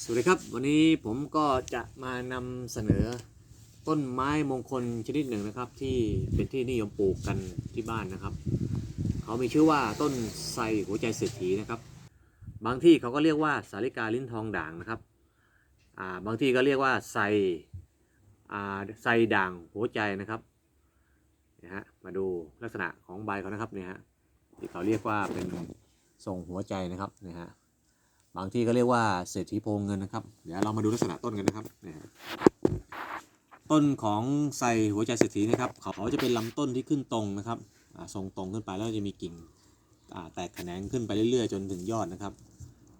สวัสดีครับ วันนี้ผมก็จะมานำเสนอต้นไม้มงคลชนิดหนึ่งนะครับ ที่เป็นที่นิยมปลูกกันที่บ้านนะครับ เขามีชื่อว่าต้นไทรหัวใจเศรษฐีนะครับ บางที่เขาก็เรียกว่าสาลิกาลิ้นทองด่างนะครับอ่าบางที่ก็เรียกว่าไทรอ่าไทรด่างหัวใจนะครับนะฮะมาดูลักษณะของใบเขานะครับเนี่ยฮะที่เขาเรียกว่าเป็นทรงหัวใจนะครับเนี่ยฮะ บางที่ก็เรียกว่าเศรษฐีโพงเงินนะครับ เดี๋ยวเรามาดูลักษณะต้นกันนะครับนี่ยต้นของไทรหัวใจเศรษฐีนะครับ เขาจะเป็นลำต้นที่ขึ้นตรงนะครับอ่าทรงตรงขึ้นไปแล้วจะมีกิ่งอ่าแตกแขนงขึ้นไปเรื่อยๆ จนถึงยอดนะครับ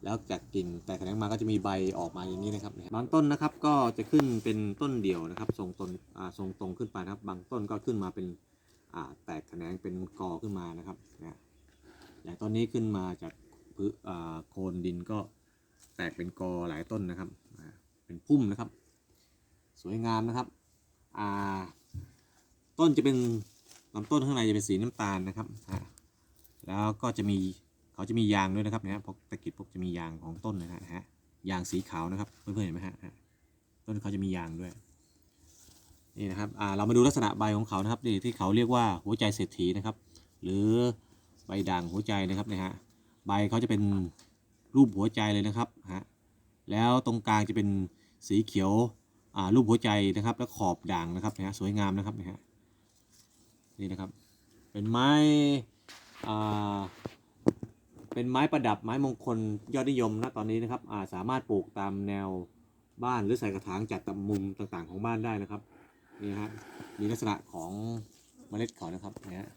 แล้วจากกิ่งแตกแขนงมาก็จะมีใบออกมาอย่างนี้นะครับ บางต้นนะครับก็จะขึ้นเป็นต้นเดี่ยวนะครับ ทรงตนอ่าทรงตรงขึ้นไปนะครับ บางต้นก็ขึ้นมาเป็นอ่าแตกแขนงเป็นกอขึ้นมานะครับนี่ยอย่างต้นนี้ขึ้นมาจาก พื้นอ่าโคนดินก็แตกเป็นกอหลายต้นนะครับ เป็นพุ่มนะครับ สวยงามนะครับอ่าต้นจะเป็นลำต้นข้างในจะเป็นสีน้ำตาลนะครับ แล้วก็จะมีเขาจะมียางด้วยนะครับนะฮะพกตะกิดพวกจะมียางของต้นนะฮะ ยางสีขาวนะครับ เพื่อนๆเห็นไหมฮะ ต้นเขาจะมียางด้วย นี่นะครับอ่าเรามาดูลักษณะใบของเขานะครับที่เขาเรียกว่าหัวใจเศรษฐีนะครับ หรือใบด่างหัวใจนะครับนะฮะ ใบเขาจะเป็นรูปหัวใจเลยนะครับฮะแล้วตรงกลางจะเป็นสีเขียวอ่ารูปหัวใจนะครับ แล้วขอบด่างนะครับนะฮะสวยงามนะครับนะฮะนี่นะครับ เป็นไม้อ่าเป็นไม้ประดับไม้มงคลยอดนิยมนะตอนนี้นะครับอ่าสามารถปลูกตามแนวบ้านหรือใส่กระถางจัดตามมุมต่างๆของบ้านได้นะครับนี่ฮะมีลักษณะของเมล็ดเขานะครับนะฮะ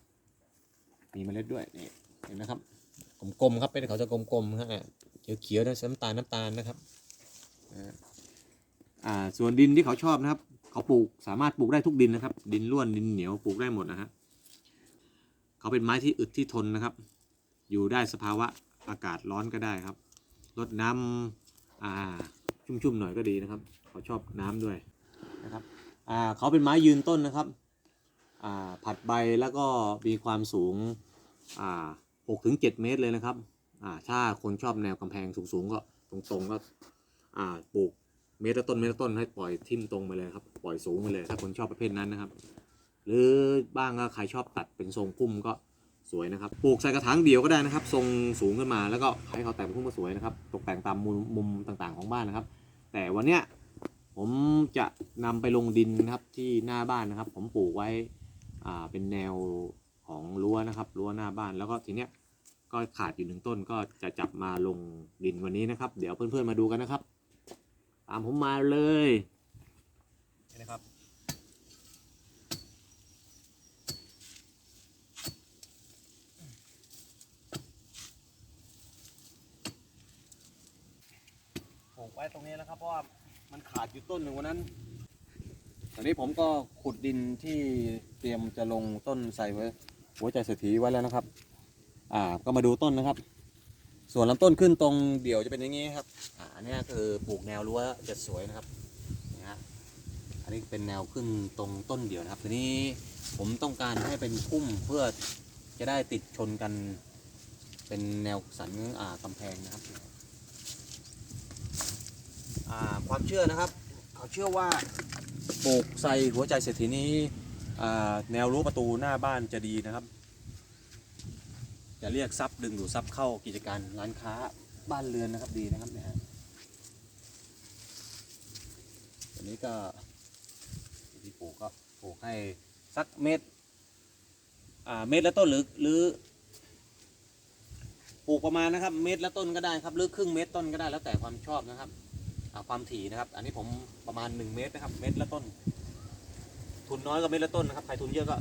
มีเมล็ดด้วยนี่เห็นไหมครับ กลมๆครับเป็นเขาจะกลมๆครับเขียวๆนะน้ำตาลน้ำตาลนะครับอ่าอ่าส่วนดินที่เขาชอบนะครับ เขาปลูกสามารถปลูกได้ทุกดินนะครับ ดินร่วนดินเหนียวปลูกได้หมดนะฮะเขาเป็นไม้ที่อึดที่ทนนะครับ อยู่ได้สภาวะอากาศร้อนก็ได้ครับรดน้ำอ่าชุ่มๆหน่อยก็ดีนะครับ เขาชอบน้ำด้วยนะครับอ่าเขาเป็นไม้ยืนต้นนะครับอ่าผัดใบแล้วก็มีความสูงอ่า หกถึงเจ็ดเมตรเลยนะครับอ่าถ้าคนชอบแนวกำแพงสูงๆก็ตรงๆก็อ่าปลูกเมตรต้นเมตรต้นให้ปล่อยทิ่มตรงไปเลยครับปล่อยสูงไปเลย ถ้าคนชอบประเภทนั้นนะครับ หรือบ้างก็ใครชอบตัดเป็นทรงพุ่มก็สวยนะครับปลูกใส่กระถางเดียวก็ได้นะครับ ทรงสูงขึ้นมาแล้วก็ให้เขาแต่งพุ่มก็สวยนะครับ ตกแต่งตามมุมมุมต่างๆของบ้านนะครับ แต่วันเนี้ยผมจะนำไปลงดินนะครับที่หน้าบ้านนะครับ ผมปลูกไว้อ่าเป็นแนวของรั้วนะครับรั้วหน้าบ้านแล้วก็ทีเนี้ย ก็ขาดอยู่หนึ่งต้นก็จะจับมาลงดินวันนี้นะครับ เดี๋ยวเพื่อนๆมาดูกันนะครับ ตามผมมาเลยนี่นะครับปลูกไว้ตรงนี้นะครับเพราะว่ามันขาดอยู่ต้นหนึ่งวันนั้น ตอนนี้ผมก็ขุดดินที่เตรียมจะลงต้นใส่ไว้หัวใจเศรษฐีไว้แล้วนะครับ อ่าก็มาดูต้นนะครับ ส่วนลำต้นขึ้นตรงเดี่ยวจะเป็นอย่างนี้ครับอ่าอันนี้คือปลูกแนวรั้วจะสวยนะครับนี่ฮะอันนี้เป็นแนวขึ้นตรงต้นเดี่ยวนะครับทีนี้ผมต้องการให้เป็นพุ่มเพื่อจะได้ติดชนกัน เป็นแนวสันอ่ากำแพงนะครับอ่าความเชื่อนะครับเขาเชื่อว่าปลูกใส่หัวใจเศรษฐีนี้อ่าแนวรั้วประตูหน้าบ้านจะดีนะครับ จะเรียกทรัพย์ดึงดูดทรัพย์เข้ากิจการร้านค้าบ้านเรือนนะครับดีนะครับเนี่ยตัวนี้ก็ที่ปลูกก็ปลูกให้สักเม็ดอ่าเม็ดละต้นหรือหรือปลูกประมาณนะครับ เม็ดละต้นก็ได้ครับหรือครึ่งเม็ดต้นก็ได้แล้วแต่ความชอบนะครับความถี่นะครับ อันนี้ผมประมาณ 1 เมตรนะครับ เม็ดละต้น ทุนน้อยก็เม็ดละต้นนะครับ ใครทุนเยอะก็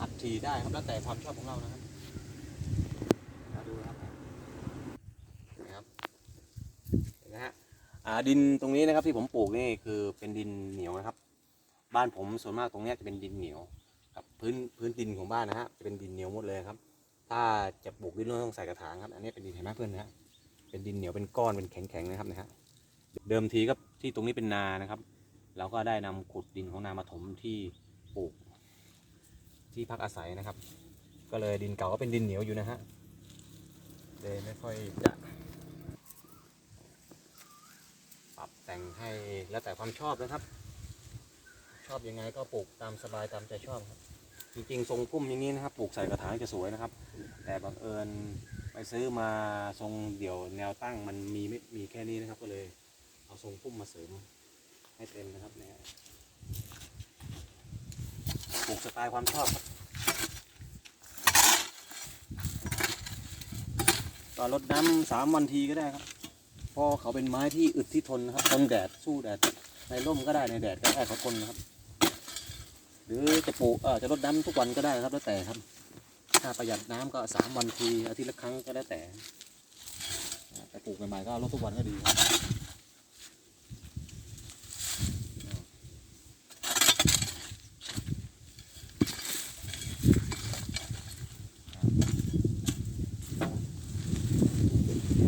อัดถี่ได้ครับ แล้วแต่ความชอบของเรานะครับ มาดูนะครับนะครับเห็นไหมฮะ อ่าดินตรงนี้นะครับที่ผมปลูกนี่คือเป็นดินเหนียวนะครับ บ้านผมส่วนมากตรงเนี้ยจะเป็นดินเหนียวครับพื้นพื้นดินของบ้านนะฮะจะเป็นดินเหนียวหมดเลยครับ ถ้าจะปลูกดินต้องใส่กระถางครับ อันนี้เป็นดินเห็นไหมเพื่อนนะฮะเป็นดินเหนียวเป็นก้อนเป็นแข็งๆนะครับนะฮะเดิมทีก็ที่ตรงนี้เป็นนานะครับ เราก็ได้นำขุดดินของนามาถมที่ปลูก ที่พักอาศัยนะครับ ก็เลยดินเก่าก็เป็นดินเหนียวอยู่นะฮะเลยไม่ค่อยจะ แต่งให้แล้วแต่ความชอบนะครับ ชอบยังไงก็ปลูกตามสบายตามใจชอบครับ จริงๆทรงพุ่มอย่างนี้นะครับ ปลูกใส่กระถางจะสวยนะครับ แต่บังเอิญไปซื้อมาทรงเดี่ยวแนวตั้งมันมีไม่มีแค่นี้นะครับ ก็เลย เอาทรงพุ่มมาเสริมให้เต็มนะครับเนี่ยปลูกสไตล์ความชอบครับก็รดน้ำสามวันทีก็ได้ครับ เพราะเขาเป็นไม้ที่อึดที่ทนนะครับทนแดดสู้แดดในร่มก็ได้ในแดดก็ได้เขาทนนะครับ หรือจะปลูกเออจะรดน้ำทุกวันก็ได้ครับแล้วแต่ครับ ถ้าประหยัดน้ำก็สามวันทีอาทิตย์ละครั้งก็แล้วแต่แต่ปลูกใหม่ๆก็รดทุกวันก็ดีครับ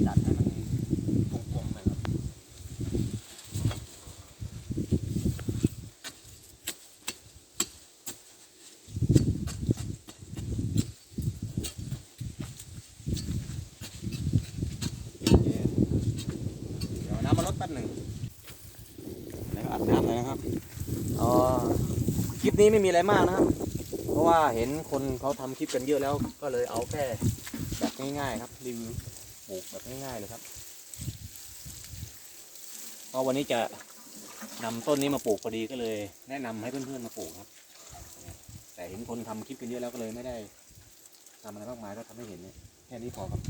จัดให้มันกลมๆหน่อยครับ เดี๋ยว นึ่งแล้วอาบน้ำเลยนะครับอ๋อคลิปนี้ไม่มีอะไรมากนะครับ เพราะว่าเห็นคนเขาทำคลิปกันเยอะแล้ว ก็เลยเอาแค่แบบง่ายๆครับรีวิวปลูกแบบง่ายๆเลยครับก็วันนี้จะนำต้นนี้มาปลูกพอดีก็เลย แนะนำให้เพื่อนๆมาปลูกครับ แต่เห็นคนทำคลิปกันเยอะแล้วก็เลยไม่ได้ทำอะไรมากมายก็ทำให้เห็นเนี่ยแค่นี้พอครับ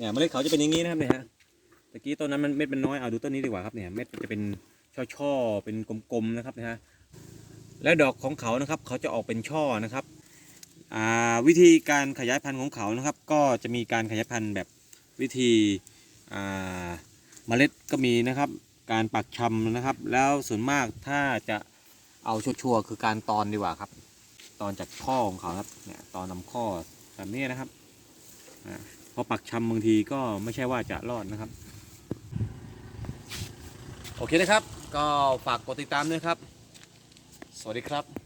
เนี่ยเมล็ดเขาจะเป็นอย่างนี้นะครับเนี่ยฮะตะกี้ต้นนั้นมันเม็ดมันน้อยเอาดูต้นนี้ดีกว่าครับเนี่ยเม็ดจะเป็นช่อๆเป็นกลมๆนะครับนะฮะแล้วดอกของเขานะครับเขาจะออกเป็นช่อนะครับอ่าวิธีการขยายพันธุ์ของเขานะครับ ก็จะมีการขยายพันธุ์แบบวิธีอ่าเมล็ดก็มีนะครับ การปักชำนะครับ แล้วส่วนมากถ้าจะเอาชัวร์คือการตอนดีกว่าครับ ตอนจากข้อของเขาครับเนี่ยตอนนำข้อแบบนี้นะครับอ่า พอปักชำบางทีก็ไม่ใช่ว่าจะรอดนะครับ โอเคนะครับ ก็ฝากกดติดตามด้วยครับ สวัสดีครับ